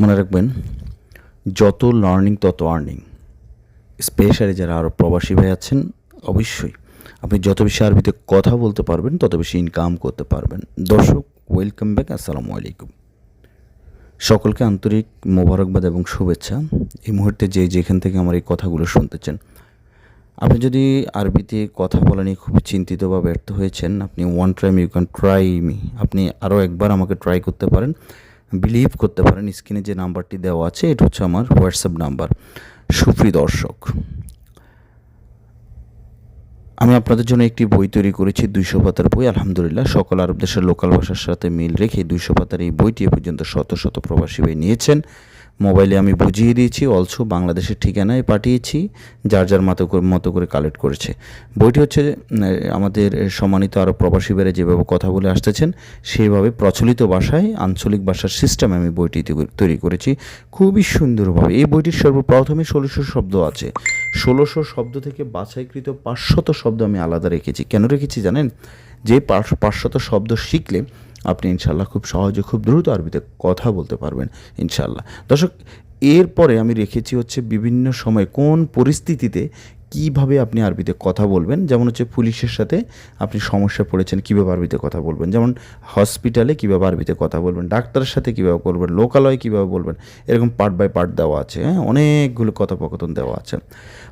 মনে রাখবেন, যত লার্নিং তত আর্নিং স্পেশালি যারা আরও প্রবাসী ভাই আছেন, অবশ্যই আপনি যত বেশি আরবিতে কথা বলতে পারবেন, তত বেশি ইনকাম করতে পারবেন। দর্শক ওয়েলকাম ব্যাক আসসালামু আলাইকুম। সকলকে আন্তরিক মোবারকবাদ এবং শুভেচ্ছা। এই মুহূর্তে যে যেখান থেকে আমার এই কথাগুলো শুনতেছেন, আপনি যদি আরবিতে কথা বলা নিয়ে খুবই চিন্তিত বা ব্যর্থ হয়েছেন, আপনি one time you can try me আপনি আরও একবার আমাকে ট্রাই করতে পারেন। বিলিভ করতে পারেন স্ক্রিনে যে নাম্বারটি দেওয়া আছে, এটা হচ্ছে আমার হোয়াটসঅ্যাপ নাম্বার। সুপ্রি দর্শক, আমি আপনাদের জন্য একটি বই তৈরি করেছি, দুইশো পাতার বই। আলহামদুলিল্লাহ, সকল আরব দেশের লোকাল ভাষার সাথে মিল রেখে দুইশো পাতার এই বইটি এ পর্যন্ত শত শত প্রবাসী ভাই নিয়েছেন। মোবাইলে আমি বুঝিয়ে দিয়েছি, অলসো বাংলাদেশের ঠিকানায় পাঠিয়েছি, যার যার মতো করে মতো করে কালেক্ট করেছে। বইটি হচ্ছে আমাদের সম্মানিত আরও প্রবাসী বেড়ে যেভাবে কথা বলে আসতেছেন সেইভাবে প্রচলিত ভাষায়, আঞ্চলিক ভাষার সিস্টেমে আমি বইটি তৈরি- করেছি। খুবই সুন্দরভাবে। এই বইটির সর্বপ্রথমে ষোলোশো শব্দ আছে। ষোলোশো শব্দ থেকে বাছাইকৃত পাঁচশত শব্দ আমি আলাদা রেখেছি। কেন রেখেছি জানেন? যে পাঁচ- পাঁচশত শব্দ শিখলে আপনি ইনশাল্লাহ খুব সহজে, খুব দ্রুত আরবিতে কথা বলতে পারবেন ইনশাল্লাহ দর্শক, এরপরে আমি রেখেছি হচ্ছে বিভিন্ন সময় কোন পরিস্থিতিতে কীভাবে আপনি আরবিতে কথা বলবেন? যেমন হচ্ছে পুলিশের সাথে আপনি সমস্যা পড়েছেন, কীভাবে আরবিতে কথা বলবেন? যেমন হসপিটালে কীভাবে আরবিতে কথা বলবেন? ডাক্তারের সাথে কীভাবে করবেন লোকালয়ে কীভাবে বলবেন? এরকম পার্ট বাই পার্ট দেওয়া আছে হ্যাঁ? অনেকগুলো কথোপকথন দেওয়া আছে।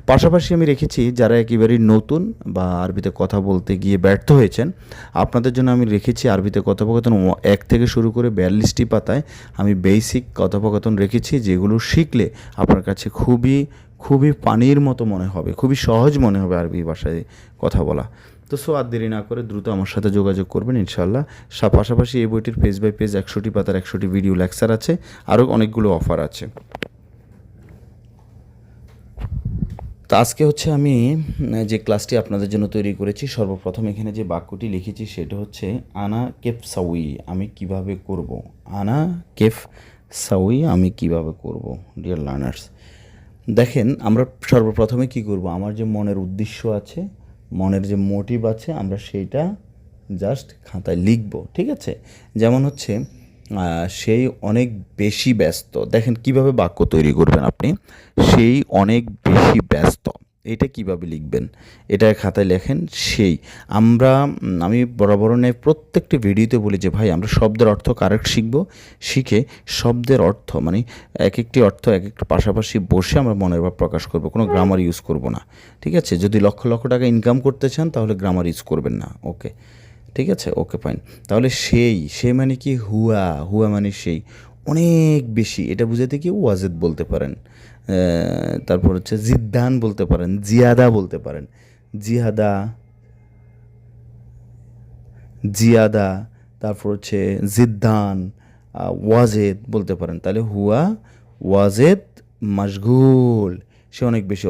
পাশাপাশি আমি রেখেছি, যারা একেবারেই নতুন বা আরবিতে কথা বলতে গিয়ে ব্যর্থ হয়েছেন, আপনাদের জন্য আমি রেখেছি আরবিতে কথোপকথন এক থেকে শুরু করে বিয়াল্লিশটি পাতায় আমি বেসিক কথোপকথন রেখেছি, যেগুলো শিখলে আপনার কাছে খুবই খুবই পানির মতো মনে হবে, খুবই সহজ মনে হবে আরবি ভাষায় কথা বলা। তো সো আর দেরি না করে দ্রুত আমার সাথে যোগাযোগ করবেন ইনশাল্লাহ সা- পাশাপাশি এই বইটির পেজ বাই পেজ একশোটি পাতার একশোটি ভিডিও লেকচার আছে, আরও অনেকগুলো অফার আছে। তো আজকে হচ্ছে আমি যে ক্লাসটি আপনাদের জন্য তৈরি করেছি, সর্বপ্রথম এখানে যে বাক্যটি লিখেছি সেটা হচ্ছে, আনা কেফ সাউই, আমি কীভাবে করব? আনা কেফ সাউই, আমি কীভাবে করব? ডিয়ার লার্নার্স দেখেন, আমরা সর্বপ্রথমে কি করব? আমার যে মনের উদ্দেশ্য আছে, মনের যে মোটিভ আছে, আমরা সেইটা জাস্ট খাতায় লিখব, ঠিক আছে? যেমন হচ্ছে সেই অনেক বেশি ব্যস্ত। দেখেন কীভাবে বাক্য তৈরি করবেন আপনি? সেই অনেক বেশি ব্যস্ত। এটা কীভাবে লিখবেন? এটা খাতায় লেখেন সেই। আমরা, আমি বরাবর প্রত্যেকটি ভিডিওতে বলি যে, ভাই, আমরা শব্দের অর্থ কারেক্ট শিখব? শিখে শব্দের অর্থ মানে এক একটি অর্থ এক একটি পাশাপাশি বসে আমরা মনের ভাব প্রকাশ করব। কোনো গ্রামার ইউজ করব না। ঠিক আছে? যদি লক্ষ লক্ষ টাকা ইনকাম করতে চান, তাহলে গ্রামার ইউজ করবেন না। ওকে? ঠিক আছে? ওকে ফাইন তাহলে সেই, সে মানে কি? হুয়া। হুয়া মানে সেই। অনেক বেশি। এটা বুঝাতে কি ওয়াজেদ বলতে পারেন তারপর হচ্ছে জিদ্দান বলতে পারেন, জিয়াদা বলতে পারেন। জিহাদা জিয়াদা, তারপর হচ্ছে জিদ্দান ওয়াজেদ বলতে পারেন। তাহলে হুয়া ওয়াজেদ মাশগুল, সে অনেক বেশি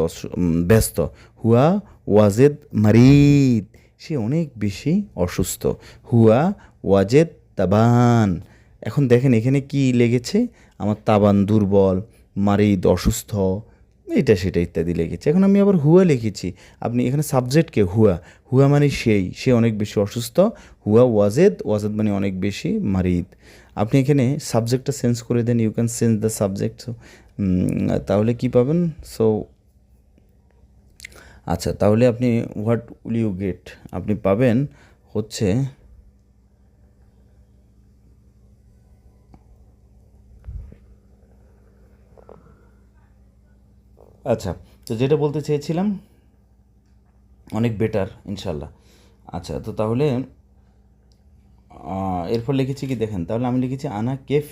ব্যস্ত। হুয়া ওয়াজেদ মারিদ, সে অনেক বেশি অসুস্থ। হুয়া ওয়াজেদ তাবান। এখন দেখেন এখানে কি লেগেছে? আমার তাবান দুর্বল, মারিদ অসুস্থ এটা সেটা ইত্যাদি লেগেছে। এখন আমি আবার হুয়া লিখেছি। আপনি এখানে সাবজেক্টকে হুয়া হুয়া মানে সেই, সে অনেক বেশি অসুস্থ, হুয়া ওয়াজেদ ওয়াজেদ মানে অনেক বেশি মারিদ। আপনি এখানে সাবজেক্টটা চেঞ্জ করে দেন you can change the subject তাহলে কি পাবেন? সো আচ্ছা তাহলে আপনি হোয়াট উইল ইউ গেট আপনি পাবেন হচ্ছে আচ্ছা তো যেটা বলতে চেয়েছিলাম, অনেক বেটার ইনশাল্লাহ। আচ্ছা তো তাহলে এরপর লিখেছি কি দেখেন, তাহলে আমি লিখেছি আনা কেফ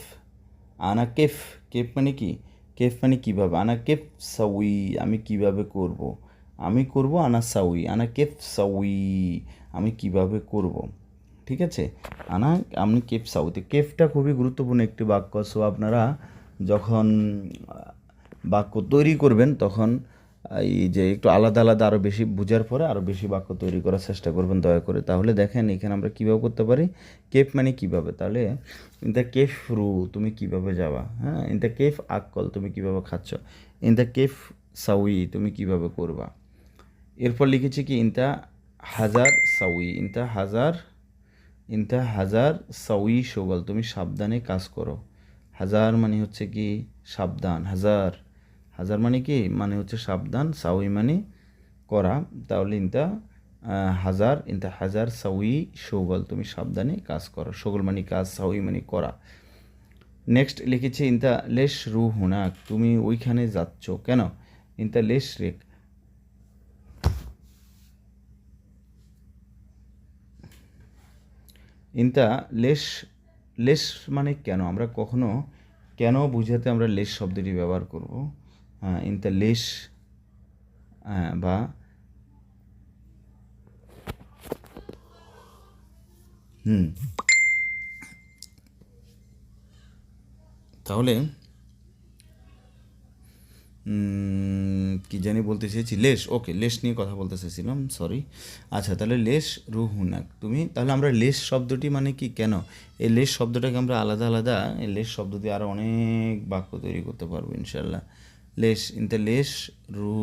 আনা কেফ কেফ মানে কি? কেফ মানে কীভাবে? আনা কেফ সাউই, আমি কীভাবে করব? আমি করব আনা সাউই, আনা কেফ সাউই, আমি কীভাবে করব? ঠিক আছে? আনা, আমি কেফ সাউতে কেফটা খুবই গুরুত্বপূর্ণ একটি বাক্য। সো আপনারা যখন বাক্য তৈরি করবেন, তখন এই যে একটু আলাদা আলাদা আরও বেশি বুঝার পরে আরও বেশি বাক্য তৈরি করার চেষ্টা করবেন, দয়া করে। তাহলে দেখেন, এখানে আমরা কীভাবে করতে পারি? কেফ মানে কীভাবে? তাহলে, ইন দ্য কেফ রু, তুমি কীভাবে যাবা? হ্যাঁ ইন দ্য কেফ আকল তুমি কীভাবে খাচ্ছ? ইন দ্য কেফ সাউই, তুমি কীভাবে করবা? এরপর লিখেছি কি ইনতা হাজার সাউই ইনতা হাজার ইনতা হাজার সাউই শোগল তুমি সাবধানে কাজ করো। হাজার মানে হচ্ছে কি, সাবধান, হাজার। হাজার মানে কি? মানে হচ্ছে সাবধান, সাউই মানে করা। তাহলে ইনতা হাজার ইনতা হাজার সাউই সৌগল, তুমি সাবধানে কাজ করো। সগল মানে কাজ, সাউই মানে করা। নেক্সট লিখেছে ইনতা লেশ রু হুনাক, তুমি ওইখানে যাচ্ছ কেন? ইনতা লেশ রেক। ইনতা লেশ লেশ মানে কেন? আমরা কখনো কেন বুঝাতে আমরা লেশ শব্দটি ব্যবহার করব? ইনতা লেশ হ্যাঁ, বা হুম। তাহলে কি জানি বলতে চেয়েছি? লেশ ওকে লেশ নিয়ে কথা বলতে চেয়েছিলাম সরি আচ্ছা তাহলে লেশ রুহুনাক তুমি তাহলে আমরা লেশ শব্দটি মানে কি? কেন? এই লেশ শব্দটাকে আমরা আলাদা আলাদা এই লেশ শব্দ দিয়ে আরও অনেক বাক্য তৈরি করতে পারব ইনশাল্লাহ লেশ ইনতে লেশ রু।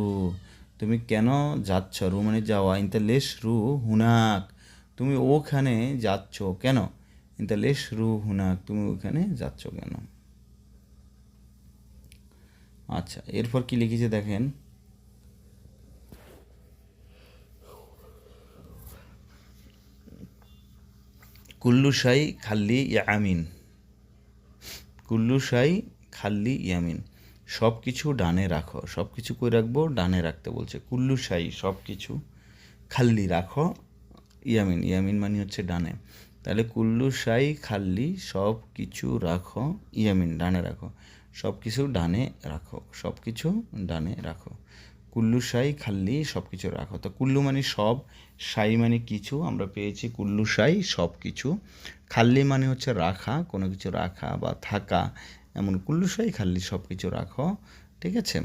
তুমি কেন যাচ্ছ রু মানে যাওয়া? ইনতে লেশ রু হুনাক। তুমি ওখানে যাচ্ছ কেন? ইনতে লেশ রু হুনাক। তুমি ওখানে যাচ্ছ কেন? আচ্ছা এরপর কি লিখেছে দেখেন? কুল্লু শাই খাল্লি ইয়ামিন। কুল্লু শাই খাল্লি ইয়ামিন। সব কিছু ডানে রাখো সব কিছু কই রাখব? ডানে রাখতে বলছে, কুল্লু শাই সব কিছু খাল্লি রাখো, ইয়ামিন ইয়ামিন মানে হচ্ছে ডানে। তাহলে কুল্লু শাই খাল্লি সব কিছু রাখো, ইয়ামিন ডানে রাখো সব কিছু ডানে রাখো সব কিছু ডানে রাখো। কুল্লু শাই খাল্লি সব কিছু রাখো। তো কুল্লু মানে সব সাই মানে কিছু, আমরা পেয়েছি কুল্লু শাই সব কিছু খাল্লি মানে হচ্ছে রাখা, কোনো কিছু রাখা বা থাকা এমন কুল্লু শাই খাল্লি সব কিছু রাখো, ঠিক আছে?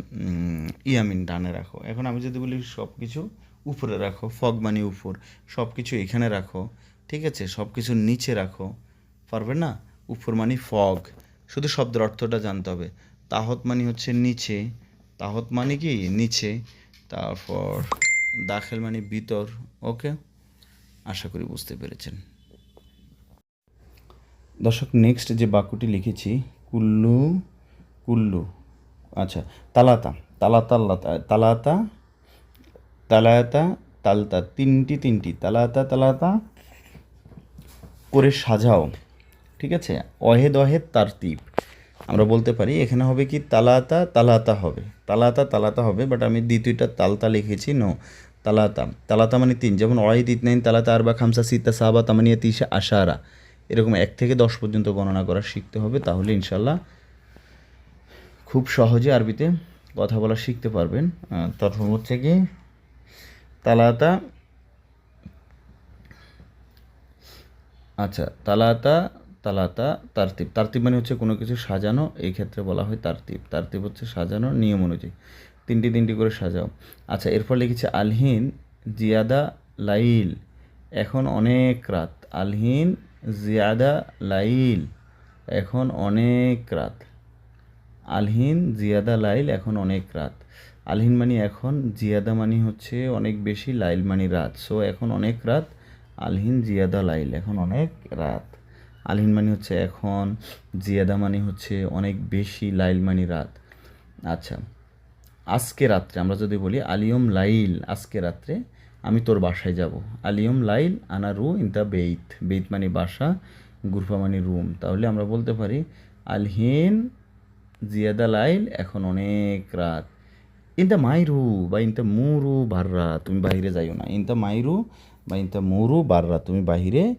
ইয়ামিন ডানে রাখো। এখন আমি যদি বলি সব কিছু উপরে রাখো, ফগ মানে উপর সব কিছু এখানে রাখো, ঠিক আছে? সব কিছু নিচে রাখো, পারবে না? উপর মানে ফগ। শুধু শব্দের অর্থটা জানতে হবে। তাহত মানে হচ্ছে নিচে। তাহত মানে কি? নিচে। তারপর দাখেল মানে ভিতর, ওকে? আশা করি বুঝতে পেরেছেন। দর্শক নেক্সট যে বাক্যটি লিখেছি কুল্লু কুল্লু। আচ্ছা তালাতা তালাতা তালাতা তালাতা, তালতা, তিনটি তিনটি। তালাতা তালাতা, করে সাজাও, ঠিক আছে? অহেদ অহেদ তারতিব আমরা বলতে পারি, এখানে হবে কি, তালাতা তালাতা হবে। তালাতা তালাতা হবে বাট আমি দ্বিতীয়টা তালতা লিখেছি নো তালাতা। তালাতা মানে তিন, যেমন অহেদ ইতনাইন তালাতা আর বা খামসা, সিতা সাহাবা তামানিয়া তিসা আশারা। এরকম এক থেকে দশ পর্যন্ত গণনা করা শিখতে হবে, তাহলে ইনশাল্লাহ খুব সহজে আরবিতে কথা বলা শিখতে পারবেন। তারপর হচ্ছে কি, তালাতা আচ্ছা তালাতা তালাতা, তারতিব। তারতিব মানে হচ্ছে কোনো কিছু সাজানো, এই ক্ষেত্রে বলা হয় তারতিব। তারতিব হচ্ছে সাজানো নিয়ম অনুযায়ী। তিনটি তিনটি করে সাজাও। আচ্ছা এরপর লিখেছে, আলহিন জিয়াদা লাইল। এখন অনেক রাত। আলহিন জিয়াদা লাইল, এখন অনেক রাত। আলহিন, জিয়াদা লাইল, এখন অনেক রাত। আলহিন মানে এখন, জিয়াদা মানে হচ্ছে অনেক বেশি, লাইল মানে রাত। সো এখন অনেক রাত, আলহিন, জিয়াদা, লাইল, এখন অনেক রাত। আলহিন মানে হচ্ছে এখন, জিয়াদা মানে হচ্ছে অনেক বেশি, লাইল মানে রাত। আচ্ছা আজকে রাত্রে, আমরা যদি বলি আলিয়ম লাইল আজকে রাত্রে আমি তোর বাসায় যাব। আলিয়ম লাইল আনা রু ইন দ্য বেইত। বেইত মানে বাসা, গুরফা মানে রুম। তাহলে আমরা বলতে পারি, আলহিন, জিয়াদা লাইল, এখন অনেক রাত। ইনতা মাইরু বা ইন দ্য মুরু বাররা, তুমি বাইরে যাইও না। ইনতা মাইরু বা ইন দ্য মুরু বাররা, তুমি বাহিরে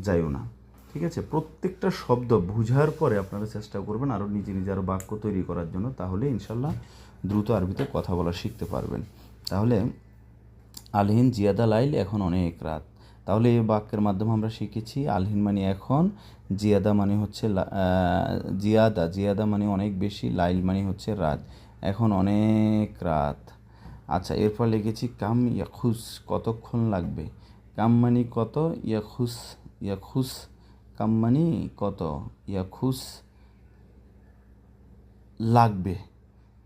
যাইও না। ঠিক আছে? প্রত্যেকটা শব্দ বুঝার পরে আপনারা চেষ্টা করবেন আরও নিজে নিজে আরও বাক্য তৈরি করার জন্য। তাহলে ইনশাল্লাহ দ্রুত আরবিতে কথা বলা শিখতে পারবেন। তাহলে আলহিন জিয়াদা লাইল এখন অনেক রাত। তাহলে এই বাক্যের মাধ্যমে আমরা শিখেছি, আলহিন মানে এখন, জিয়াদা মানে হচ্ছে জিয়াদা। জিয়াদা মানে অনেক বেশি, লাইল মানে হচ্ছে রাত। এখন অনেক রাত। আচ্ছা এরপর লিখেছি, কাম ইয়াখুস, কতক্ষণ লাগবে? কাম মানে কত, ইয়াখুস ইয়াখুস, কাম মানে কত, ইয়াখুস লাগবে।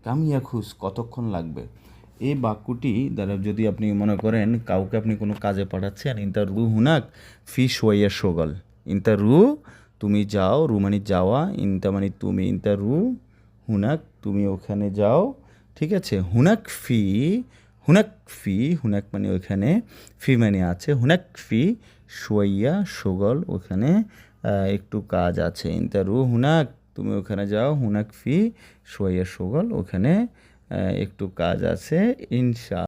কামিয়া খুশ কতক্ষণ লাগবে? এই বাক্যটি দ্বারা যদি আপনি মনে করেন কাউকে আপনি কোনো কাজে পাঠাচ্ছেন ইন্টার রু হুনাক ফি সোয়া সগল ইন্টার রু, তুমি যাও রু মানে যাওয়া, ইনতা মানে তুমি ইনতা রু হুনাক, তুমি ওখানে যাও। ঠিক আছে? হুনাক ফি হুনাক ফি, হুনাক মানে ওইখানে ফি মানে আছে, হুনাক ফি সোয়াইয়া সুগল ওখানে একটু কাজ আছে। ইনতা রু হুনাক তুমি ওখানে যাও হুনাক ফি সোয়াইয়া সোগল ওখানে একটু কাজ আছে ইনশা